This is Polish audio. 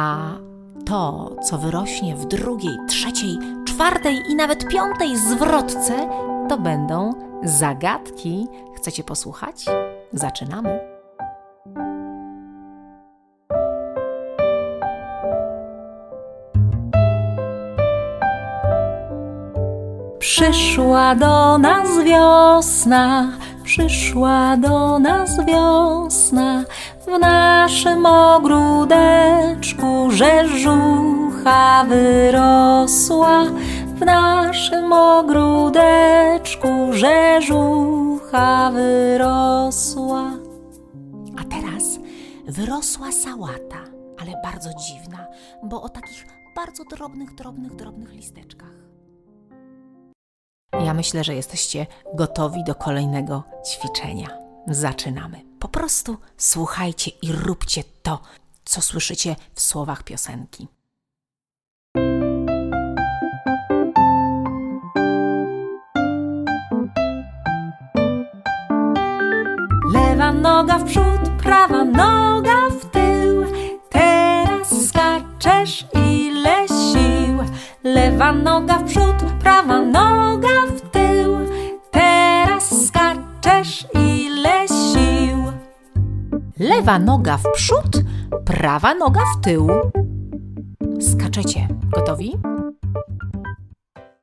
A to, co wyrośnie w drugiej, trzeciej, czwartej i nawet piątej zwrotce, to będą zagadki. Chcecie posłuchać? Zaczynamy. Przyszła do nas wiosna, przyszła do nas wiosna, w naszym ogródeczku rzeżucha wyrosła, w naszym ogródeczku rzeżucha wyrosła. A teraz wyrosła sałata, ale bardzo dziwna, bo o takich bardzo drobnych, drobnych, drobnych listeczkach. Ja myślę, że jesteście gotowi do kolejnego ćwiczenia. Zaczynamy. Po prostu słuchajcie i róbcie to, co słyszycie w słowach piosenki. Lewa noga w przód, prawa noga w tył. Teraz skaczesz ile sił. Lewa noga w przód, prawa noga w tył. Teraz skaczesz ile sił. Lewa noga w przód, prawa noga w tył. Skaczecie. Gotowi?